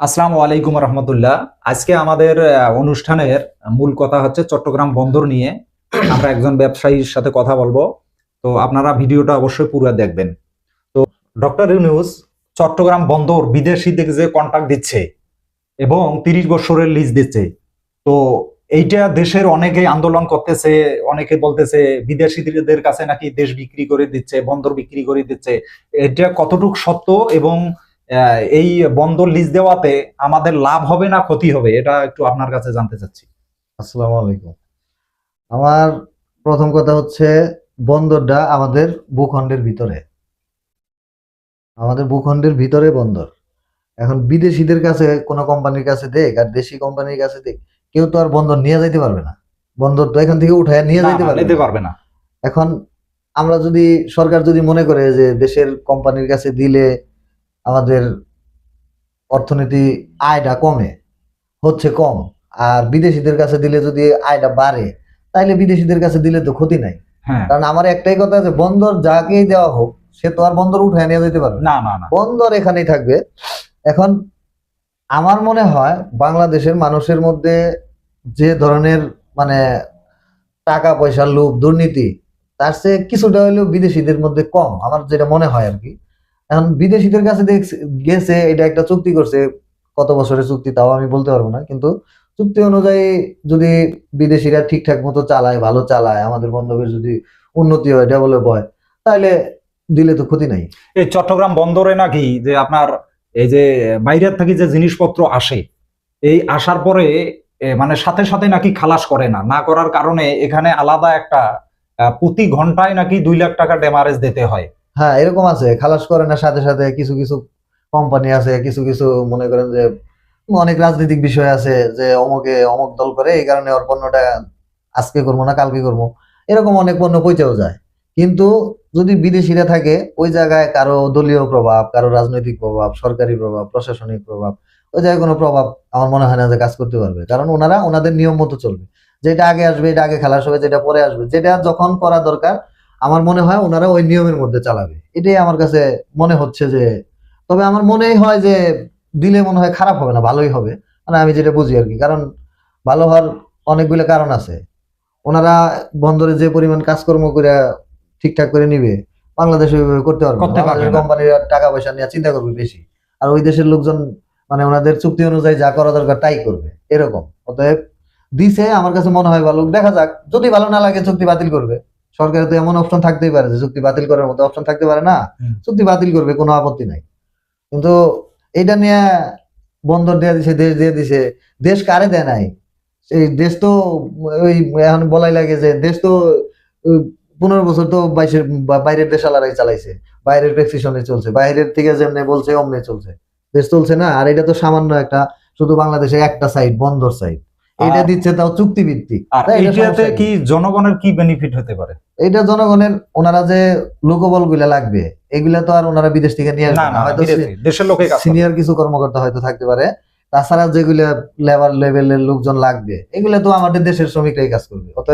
আসসালামু আলাইকুম রহমতুল্লাহ। আজকে আমাদের অনুষ্ঠানের মূল কথা হচ্ছে চট্টগ্রাম বন্দর নিয়ে আমরা একজন ব্যবসায়ীর সাথে কথা বলব। তো আপনারা ভিডিওটা অবশ্যই পুরো দেখবেন। তো ডক্টর ইউনিউস চট্টগ্রাম বন্দর বিদেশিদের যে কন্ট্রাক্ট দিচ্ছে এবং তিরিশ বছরের লিজ দিচ্ছে। তো এইটা দেশের অনেকে আন্দোলন করতেছে, অনেকে বলতেছে বিদেশিদের কাছে নাকি দেশ বিক্রি করে দিচ্ছে, বন্দর বিক্রি করে দিচ্ছে। এটা কতটুকু সত্য এবং এই বন্দর লিজ দেওয়াতে আমাদের লাভ হবে না ক্ষতি হবে এটা একটু আপনার কাছে জানতে চাচ্ছি। আসসালামু আলাইকুম। আমার প্রথম কথা হচ্ছে বন্দরটা আমাদের ভূখণ্ডের ভিতরে। আমাদের ভূখণ্ডের ভিতরে বন্দর। এখন বিদেশিদের কাছে কোনো কোম্পানির কাছে দেখ আর দেশি কোম্পানির কাছে দেখ কেউ তো আর বন্দর নিয়ে যাইতে পারবে না। বন্দর তো এখান থেকে উঠায় নিয়ে যাইতে পারবে নিতে। পারবে না। এখন আমরা যদি সরকার যদি মনে করে যে দেশের কোম্পানির কাছে দিলে আমাদের অর্থনীতি আয়টা কমে হচ্ছে কম। আর বিদেশিদের কাছে দিলে যদি আয়টা বাড়ে তাইলে বিদেশিদের কাছে দিলে তো ক্ষতি নাই। হ্যাঁ। কারণ আমার একটাই কথা আছে বন্দর যাকেই দেওয়া হোক সে তো আর বন্দর উঠায় নিয়ে যেতে পারবে না। না বন্দর এখানেই থাকবে। এখন আমার মনে হয় বাংলাদেশের মানুষের মধ্যে যে ধরনের মানে টাকা পয়সার লোভ দুর্নীতি তার চেয়ে কিছুটা হলেও বিদেশিদের মধ্যে কম আমার যেটা মনে হয় আর কি। এখন বিদেশিদের কাছে গেছে, এটা একটা চুক্তি করছে, কত বছরের চুক্তি তাও আমি বলতে পারব না, কিন্তু চুক্তি অনুযায়ী যদি বিদেশিরা ঠিকঠাক মতো চালায়, ভালো চালায়, আমাদের বন্ধবের যদি উন্নতি হয় ডেভেলপ হয়, তাহলে দিলে তো ক্ষতি নাই। এই চট্টগ্রাম বন্দরে নাকি যে আপনার এই যে বাইরের থেকে যে জিনিসপত্র আসে, এই আসার পরে মানে সাথে সাথে নাকি খালাস করে না না করার কারণে এখানে আলাদা একটা প্রতি ঘন্টায় নাকি দুই লাখ টাকা ডেমারেজ দিতে হয়। হ্যাঁ এরকম আছে। খালাস করে না, সাথে সাথে কিছু কিছু কোম্পানি আছে, কিছু কিছু মনে করেন যে অনেক রাজনৈতিক বিষয় আছে যে অমুকে অমুক দল করে, এই কারণে ওর পণ্যটা আজকে করব না, কালকে করব। এরকম অনেক পণ্য পৌঁছেও যায়। কিন্তু যদি বিদেশিরা থাকে, ওই জায়গায় কারও দলীয় প্রভাব, কারও রাজনৈতিক প্রভাব, সরকারি প্রভাব, প্রশাসনিক প্রভাব, ওই জায়গায় কোনো প্রভাব আমার মনে হয় না যে কাজ করতে পারবে। কারণ ওনারা ওনাদের নিয়ম মতো চলবে। যেটা আগে আসবে, এটা আগে খালাস হবে, যেটা পরে আসবে। যেটা যখন করা দরকার আমার মনে হয় ওনারা ওই নিয়মের মধ্যে চালাবে। এটাই আমার কাছে মনে হচ্ছে যে তবে আমার মনেই হয় যে দিলে মনে হয় খারাপ হবে না ভালোই হবে। মানে আমি যেটা বুঝি আর কি কারণ ভালো হওয়ার অনেকগুলো কারণ আছে। ওনারা বন্দরে যে পরিমাণ কাজকর্ম করে ঠিকঠাক করে নিবে বাংলাদেশে ওইভাবে করতে পারবে কোম্পানির টাকা পয়সা নিয়ে চিন্তা করবে বেশি। আর ওই দেশের লোকজন মানে ওনাদের চুক্তি অনুযায়ী যা করা দরকার তাই করবে এরকম। অতএব দিছে আমার কাছে মনে হয় ভালো। দেখা যাক যদি ভালো না লাগে চুক্তি বাতিল করবে। সরকারের তো এমন অপশন থাকতেই পারে যে চুক্তি বাতিল করার মতো অপশন থাকতে পারে না। চুক্তি বাতিল করবে কোনো আপত্তি নাই। কিন্তু এটা নিয়ে বন্দর দিয়ে দিছে দেশ দিয়ে দিছে দেশ কারে দেয় নাই? এই দেশ তো ওই এখন বলাই লাগে যে দেশ তো পনেরো বছর তো বাইশের বাইরের দেশ আলারাই চালাইছে বাইরের প্রেসক্রিপশনে চলছে বাইরের থেকে যেমনি বলছে অমনি চলছে। দেশ চলছে না আর এটা তো সামান্য একটা শুধু বাংলাদেশে একটা সাইড বন্দর সাইড এটা দিচ্ছে তাও চুক্তি ভিত্তিক আর তাই এটা এইটাতে সমস্যা কি জনগণের কি বেনিফিট হতে পারে? এটা জনগণের ওনারা যে লোকবলগুলা লাগবে এগুলা তো আর ওনারা বিদেশ থেকে নিয়ে আসবে না, হয়তো দেশের লোকে সিনিয়র কিছু কর্মকর্তা হয়তো থাকতে পারে। তাছাড়া যেগুলা লেবার লেভেলের লোকজন লাগবে এগুলা তো আমাদের দেশের শ্রমিকরাই কাজ করবে। অতএব